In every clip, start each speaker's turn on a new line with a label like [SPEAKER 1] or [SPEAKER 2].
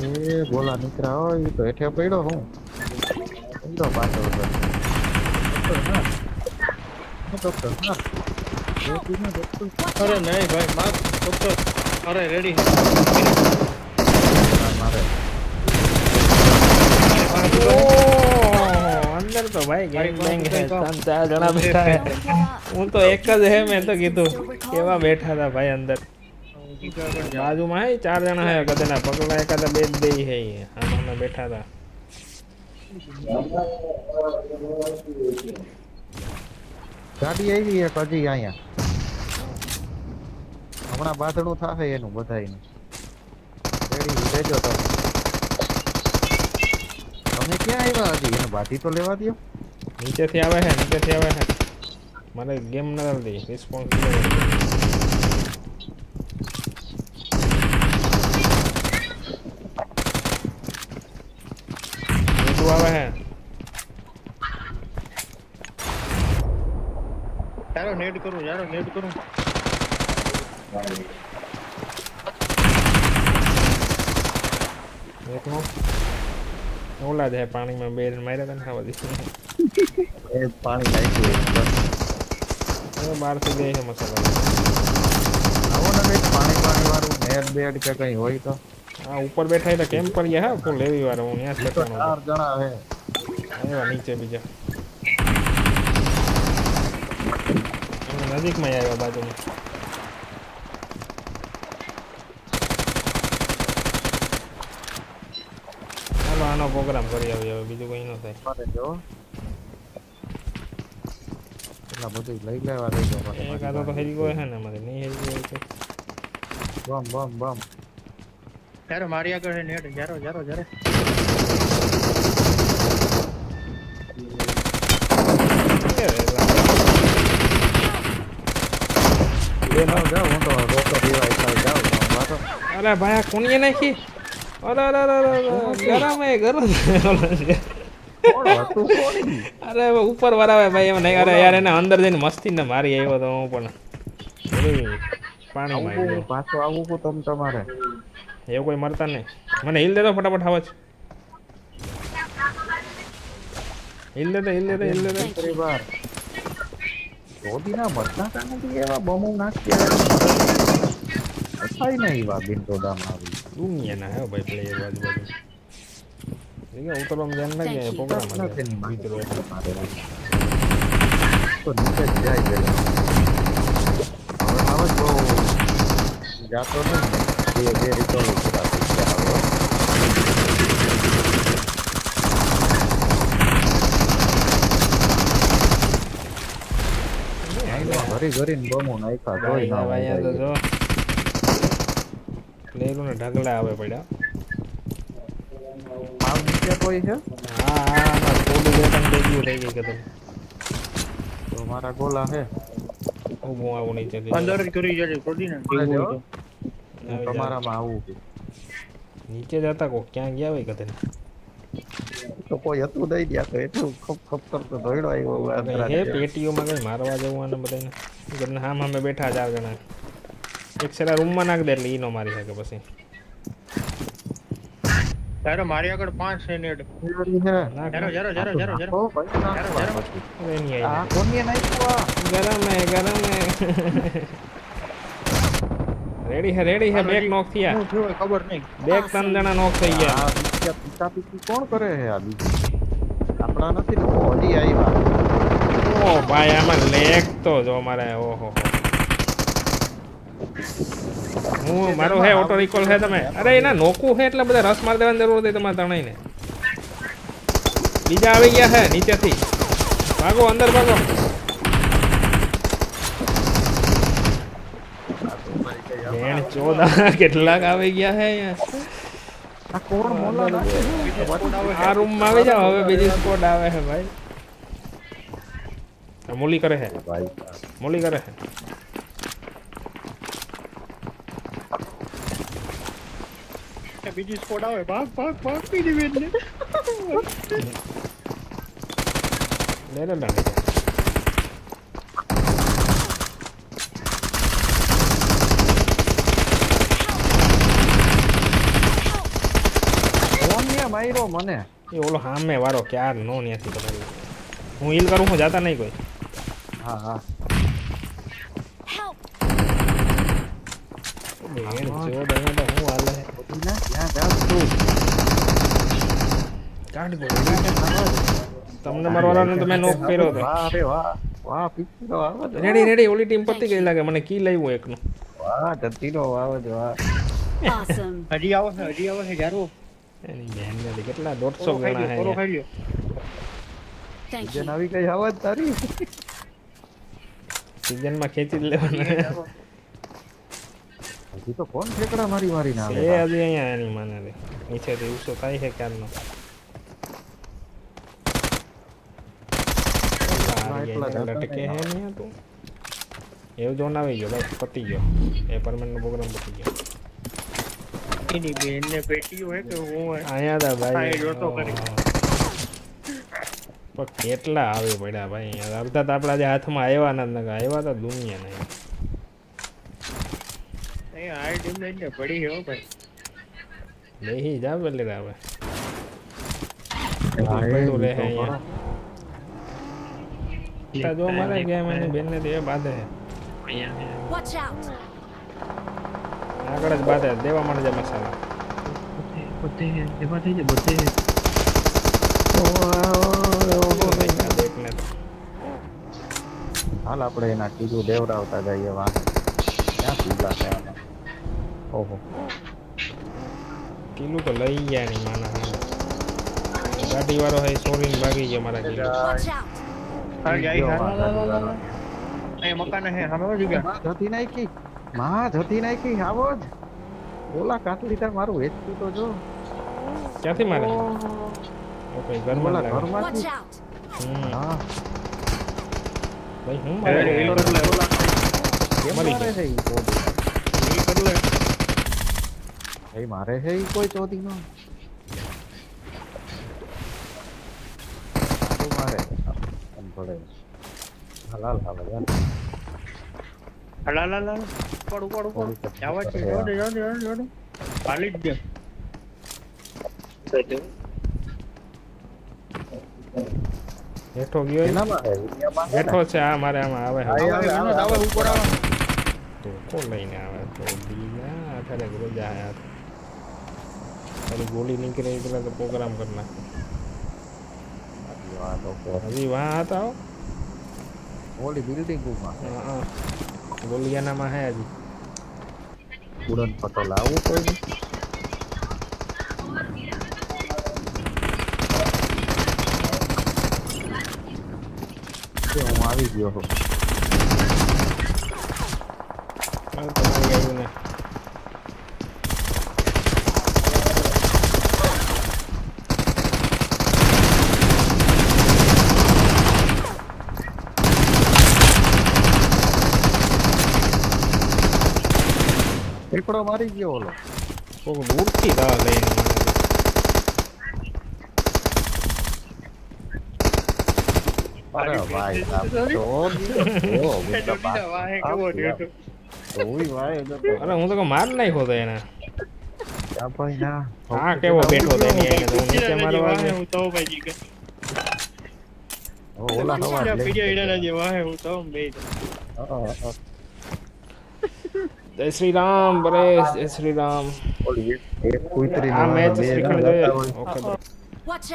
[SPEAKER 1] એ બોલા નીકળા હોય ઈ તો હેઠે પડ્યો હું. પડ્યો પાછો ઉપર. ડોક્ટર ના. હું ડોક્ટર ના. જોતી ના ડોક્ટર
[SPEAKER 2] અરે નહીં ભાઈ માર ડોક્ટર. અરે રેડી
[SPEAKER 1] ના મારે.
[SPEAKER 3] ઓહ, અંદર તો ભાઈ ગેંગ બેંગ હે ત્રણ ચાર જણા બેઠા હે હું તો એક જ હે મેં તો કીધું. કેવા બેઠા હતા ભાઈ અંદર? બાજુમાં હે ચાર જણા હે કદાના પગલા એકાદા બે જ બે હે આમાં બેઠા હતા.
[SPEAKER 1] ગાડી આવી એક હજી અહીંયા. હમણાં બાથડું થાશે એનું બધાયનું. રેડી રેજો તમે. તમે ક્યાં આવ્યા હજી? એને બાધી તો લેવા દ્યો.
[SPEAKER 3] નીચેથી આવે છે નીચેથી આવે છે મને ગેમ ન કરતી રિસ્પોન્સ બધું આવે છે
[SPEAKER 2] ચાલો નેટ કરું ચાલો નેટ કરું.
[SPEAKER 3] એકનો ઓલા જાય પાણીમાં બે માર્યા તને ખાવા દીધી.
[SPEAKER 1] એ પાણી નાખ્યું
[SPEAKER 3] હવે બહારથી બે છે મસાલો
[SPEAKER 1] આવો ને કંઈક પાણી પાણી વાળું નેટ બેડ કે કઈ હોય તો.
[SPEAKER 3] હા ઉપર બેઠા એટલે કેમ પર ગયા? હા ફૂલ લેવી વાર હું ત્યાં
[SPEAKER 1] ચાર જણા હે.
[SPEAKER 3] નીચે બીજા. નજીકમાં આવ્યો બાજુમાં. ચાલો આનો પ્રોગ્રામ કરી આવીએ હવે બીજું કઈ ન થાય.
[SPEAKER 1] મારે જો. એટલા બધું લઈ લેવા દઈ દો મને
[SPEAKER 3] એક આતો તો હેરી ગયો છે. ને મારે નહીં હેરી ગયો તો.
[SPEAKER 1] બમ બમ બમ.
[SPEAKER 2] ચાલો મારી આગળ હે નેટ જારો જારો જારો
[SPEAKER 1] બે નો હું તો વાતો.
[SPEAKER 3] અરે ભાઈ કુણીએ નાખી. અરે અરે ગરમ ગરમ. ઉપર વરાવે ભાઈ એમ નહીં અરે યાર એને અંદર જઈને મસ્તી ને મારી આવ્યો તો હું પણ. પાણી પાછો આવું
[SPEAKER 1] આવું કુ તમ તમારે?
[SPEAKER 3] એવું કોઈ મરતા નહીં. મને હિલ દેતો ફટાફટ આવાજ હિલ દેતો હિલ દેતો હિલ દેતો
[SPEAKER 1] મરતા તા નથી એવા બમો નાખ્યા. થાય નહીં એવા બિનતોડામાં આવી.
[SPEAKER 3] દુનિયાના હે ભાઈ પ્લેયર બાજુ બાજુ જગ્યા ઉતરવામાં ધ્યાન લાગે પોગ્રામ
[SPEAKER 1] નથી ની
[SPEAKER 3] મિત્રો.
[SPEAKER 1] મારે મારે તો નીચે જાય છે. હવે આવે તો જાતો નહીં. બે બે રીતો પૂરા થઈ ગયા હવે ઘરી બમો નાખ્યા તોય ના
[SPEAKER 3] ભાઈ અહીંયા તો જો લેલો ને ઢગલા આવે પડ્યા.
[SPEAKER 1] આવ નીચે કોઈ છે?
[SPEAKER 3] હા હા થોડું બે ત્રણ ડેબ્યુ થઈ ગઈ કદમ
[SPEAKER 1] તો મારા ગોલા છે.
[SPEAKER 3] ઊભું આવું નીચે
[SPEAKER 2] અંદર કરી જજે કોડી ને.
[SPEAKER 1] તમારામાં આવું
[SPEAKER 3] નીચે જતા કો ક્યાં ગયા હોય કદાચ
[SPEAKER 1] તો કોઈ હતું દઈ ગયા તો એટલું ખપ ખપ કરતો દોડ્યો આવ્યો
[SPEAKER 3] કઈ હે પેટીઓમાં કઈ મારવા જવું આને બધાને? ઘરના હામ હામે બેઠા ચાર જણા. એક સેરા રૂમમાં નાખ દે એટલે ઈ નો મારી શકે પછી.
[SPEAKER 2] મારી આગળ પાંચ મિનિટ નેટ.
[SPEAKER 3] નાખ
[SPEAKER 2] જારો જારો જારો જારો જારો.
[SPEAKER 1] ઓ ભાઈ નાખવા
[SPEAKER 2] જારો.
[SPEAKER 3] એની
[SPEAKER 1] આ
[SPEAKER 3] આઈ
[SPEAKER 1] કોને
[SPEAKER 3] ગરમ હે ગરમ હે રેડી હે રેડી હે બેક નોક થયા.
[SPEAKER 2] થયું ખબર નહીં.
[SPEAKER 3] બેક ત્રણ જણા નોક થઈ ગયા.
[SPEAKER 1] આ પિતા કોણ કરે હે આ બીજું? આપણા નથી હજી આવ્યા.
[SPEAKER 3] ઓ ભાઈ આમાં લેગ તો જો મારે ઓહો હું. મારો હે ઓટો રિકોલ હે તમે? અરે એના નોકું હે એટલે બધા રસ માર દેવાની જરૂર હતી તમારે ત્રણેયને બીજા આવી ગયા હે નીચેથી. ભાગો અંદર ભાગો. બેન ચોદા કેટલાક આવી ગયા હે અહીંયા.
[SPEAKER 1] આ
[SPEAKER 3] રૂમમાં આવી જાઓ હવે બીજી સ્કોડ આવે છે ભાઈ. મૂલી કરે છે
[SPEAKER 1] ભાઈ.
[SPEAKER 3] મૂલી કરે છે
[SPEAKER 2] બીજી સ્કોડ આવે. ભાગ ભાગ ભાગ બીજી વેન ને.
[SPEAKER 3] લે લે લે
[SPEAKER 1] મને?
[SPEAKER 3] એ ઓલો હામે વારો ક્યાર નો ન્યાથી પકડી હું હીલ કરું હું જાતા નહીં કોઈ.
[SPEAKER 1] હા હા.
[SPEAKER 3] તમને મરવાનો તો મેં નોક કર્યો હતો.
[SPEAKER 1] વાહ વાહ વાહ પિક્ચરો આવે
[SPEAKER 3] રેડી રેડી ઓલી ટીમ પતી ગઈ લાગે. મને કી લાવ્યું એકનું.
[SPEAKER 1] વાહ જતીનો આવે છે વાહ.
[SPEAKER 2] હજી આવો છે હજી આવો છે જારો.
[SPEAKER 3] એની કેટલા દોઢસો ગણા
[SPEAKER 4] છે.
[SPEAKER 1] આવી કઈ આવાજ તારી.
[SPEAKER 3] સિઝનમાં ખેંચી જ લેવાના
[SPEAKER 1] હજી તો કોણ ઠેકડા મારી મારી ના
[SPEAKER 3] એ
[SPEAKER 1] આવે
[SPEAKER 3] હજી અહીંયા એની માને રે નીચેથી ઉસો થાય છે ક્યારનો લટકે હે નહીં તું એવું જોન આવી ગયો બસ પતી ગયો એ નો પ્રોગ્રામ પતી ગયો
[SPEAKER 2] એની બેન ને પેટીઓ હે કે હું
[SPEAKER 3] અહીંયા
[SPEAKER 2] હા,
[SPEAKER 3] ભાઈ
[SPEAKER 2] એ જોતો કરી.
[SPEAKER 3] પણ કેટલા આવી પડ્યા ભાઈ? અડધા તો આપણા જે હાથમાં આવ્યા ના નકા આવ્યા તો દુનિયા નહીં
[SPEAKER 2] ને પડી ભાઈ.
[SPEAKER 3] જા બધું અહીંયા. જો મારે ગયા એની બેનને તો એ બાંધે આગળ જ બાધે દેવા મળે છે મસાલા થઈ જાય.
[SPEAKER 1] હાલ આપણે એના કીધું દેવડાવતા જઈએ વાહ. ક્યાં પીલા છે ઓહો.
[SPEAKER 3] કિલો તો લઈ ગયા ની માના. ગાડી વાળો હે સોરીન ભાગી ગયો મારા
[SPEAKER 2] હા હા.
[SPEAKER 1] વાહ,
[SPEAKER 2] મકાન હે હમે જ ગયા.
[SPEAKER 1] જતી નાખી માં જતી નાખી આવો જ. ઓલા કાટ લીધા મારું હેચતું તો જો.
[SPEAKER 3] ક્યાંથી મારે ઓકે ઘરમાં લાગે.
[SPEAKER 1] હા
[SPEAKER 3] ભાઈ હું મારે
[SPEAKER 2] એ કર લે.
[SPEAKER 1] કેમ
[SPEAKER 3] મરી
[SPEAKER 1] મારે છે ઈ?
[SPEAKER 2] ઈ કર લે
[SPEAKER 1] ભાઈ મારે ઈ કોઈ ચોધી નો મારે પડે હલાલ
[SPEAKER 2] જવા જવા દે હાલી જ દે
[SPEAKER 3] હેઠો ગયો ઈ?
[SPEAKER 1] એનામાં છે વિડીયોમાં છે ને?
[SPEAKER 3] હેઠો છે આ મારે આમાં આવે
[SPEAKER 1] હા,
[SPEAKER 3] છે.
[SPEAKER 1] આવે, આવે,
[SPEAKER 2] વિનોદ, આવે, ઉપર આવે.
[SPEAKER 3] તો કોણ લઈને આવે તો બીજા આધારે રોજા હાથ તારી ગોળી નીકળે એ પેલા તો પ્રોગ્રામ કરી નાખો
[SPEAKER 1] આ તો કે
[SPEAKER 3] હજી વાં હતા હો.
[SPEAKER 1] ઓલી બિલ્ડિંગમાં
[SPEAKER 3] હા, હા. ગોલિયાનામાં હે હજી
[SPEAKER 1] ઉડન પટોલ આવું કોઈ નહીં કે હું આવી ગયો. છું એકડો મારી ગયો ઓલો.
[SPEAKER 3] કોક દૂરથી દવા લઈને મને
[SPEAKER 1] અરે ભાઈ સાહેબ તો ઓ
[SPEAKER 2] ડોડીના વાહે કેવો રહ્યો હતો.
[SPEAKER 1] ઓય ભાઈ એટલે તો
[SPEAKER 3] અરે હું તો કહું માર નાખ્યો તો એને
[SPEAKER 1] ક્યાં ભાઈ ના
[SPEAKER 3] હા કેવો બેઠો તો એની આઈને તો હું નીચે
[SPEAKER 2] પીડિયા
[SPEAKER 3] મારવા
[SPEAKER 2] વાહે
[SPEAKER 3] ગયો.
[SPEAKER 2] હું તો ભાઈ કે
[SPEAKER 1] હવે ઓલા હવા જ લઈ
[SPEAKER 2] પીડિયા ઈડાના જે વાહે હું તો બે
[SPEAKER 1] હા, હા.
[SPEAKER 3] જય શ્રી રામ પરેશ જય શ્રી રામ
[SPEAKER 1] ઓલી એક- એક કૂતરીની
[SPEAKER 3] આ
[SPEAKER 1] વાહે
[SPEAKER 3] મેચ
[SPEAKER 1] બે
[SPEAKER 3] શ્રીખંડ
[SPEAKER 1] જણા
[SPEAKER 3] જોઈએ
[SPEAKER 1] જતા હોય.
[SPEAKER 3] ઓકે બ્રો
[SPEAKER 4] Watch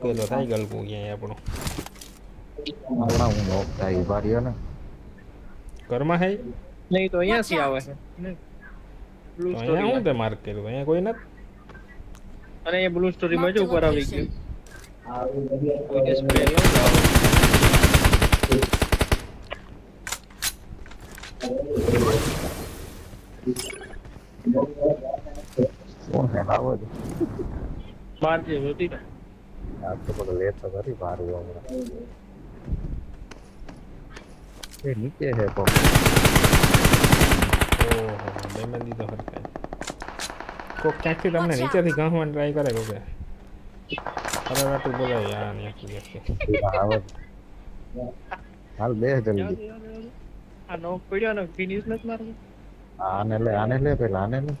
[SPEAKER 3] પેલો થાય ગલકું ક્યાંય આપણો
[SPEAKER 1] હમણાં હું લોક થાય રહ્યો ને
[SPEAKER 3] ઘરમાં હે
[SPEAKER 2] નહીં તો અહીંયાથી આવે છે નહીં.
[SPEAKER 3] તો અહીંયા હું તે માર્ક કર્યું અહીંયા કોઈ નથી
[SPEAKER 2] અને એ બ્લુ સ્ટોરી માં જો ઉપર આવી. ગયું.
[SPEAKER 1] કોણ છે
[SPEAKER 2] મારજે જોતી ને
[SPEAKER 1] આ તો બધું લેતો ખરી ભારું હમણાં. એ નીચે છે કોક
[SPEAKER 3] ઓહો ડેમેજ દીધો હરખાય કોક ક્યાંકથી તમને નીચેથી ગણવાનું ટ્રાય કરે કોકે અરે રાતું બોલાય યાર
[SPEAKER 1] જ. હાલ બે જલ્દી.
[SPEAKER 2] આ નો પડ્યો ને ફિનિશ નથી મારવું
[SPEAKER 1] આને લે આને લે પેલા આને લે.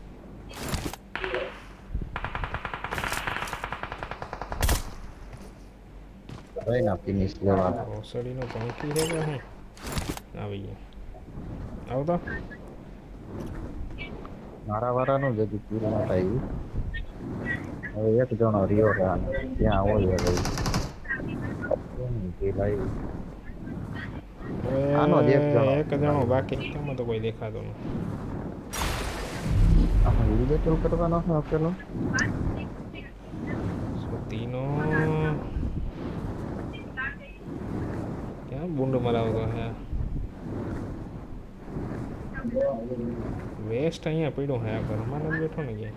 [SPEAKER 1] ભાઈ ના ફિનિશ લેવા
[SPEAKER 3] ભોસડીનો પંખી છે કે હું આવી ગયો આવતો
[SPEAKER 1] મારા વાળાનું જ હજી પૂરું ના થયું હવે એક જણો રહ્યો છે. ત્યાં હોય હવે આનો જ એક જણો.
[SPEAKER 3] એક જણો બાકી તેમાં તો કોઈ દેખાતો નથી
[SPEAKER 1] આમાં ઈલિગેટલ કરવાનો છે પેલો
[SPEAKER 3] સુતીનો ક્યાં બુંડ મરાવતો હે વેસ્ટ અહીંયા પડ્યું હે ઘરમાં નથી બેઠો ને ક્યાંય.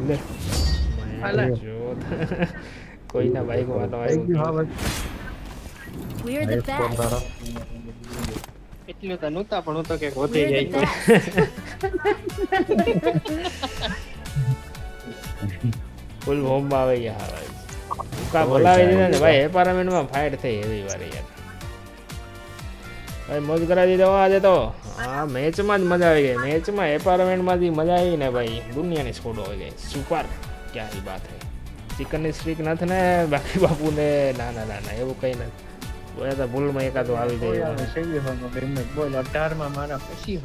[SPEAKER 3] લે. કોઈના બાઈક વાળો
[SPEAKER 1] થઈ ગયું
[SPEAKER 3] આવ્યો
[SPEAKER 2] એટલું તો નહોતા પણ હું તો કે ગોતી
[SPEAKER 4] જાય. the
[SPEAKER 3] ફૂલ બોમ્બ આવે યાર ઉકા બોલાવી દીધા ને ભાઈ એપાર્ટમેન્ટમાં ફાઇટ થઈ એવી વાર યાર. ભાઈ મોજ કરાવી દીધો આજે તો. આ મેચમાં જ મજા આવી ગઈ. મેચમાં એપાર્ટમેન્ટમાંથી મજા આવી ને ભાઈ દુનિયાની સ્કોડો આવી ગઈ. સુપર. ક્યાં બાત હે ચિકનની સ્ટ્રીક નથી ને બાકી બાપુને ના ના ના ના એવું કંઈ નથી. તો ભૂલમાં એકાદો આવી જાય એવું.
[SPEAKER 2] સેવીહોનો પેમેન્ટ બોલ અઢારમાં મારા પછી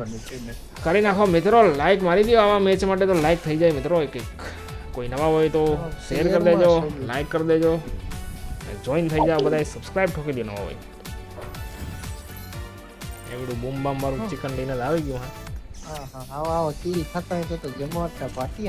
[SPEAKER 3] કરી નાખો મિત્રો લાઈક મારી દો આવા મેચ માટે તો લાઈક થઈ જાય મિત્રો એક એક કોઈ નવા હોય તો શેર કરી દેજો લાઈક કરી દેજો. જોઈન થઈ જાઓ બધા સબસ્ક્રાઇબ ઠોકી દેવા હોય. એવડું બૂમ બામ મારું ચિકન લઈને આવી ગયું હા.
[SPEAKER 2] હા આવો આવા આવા ખાતા હોય તો જમવા પાટી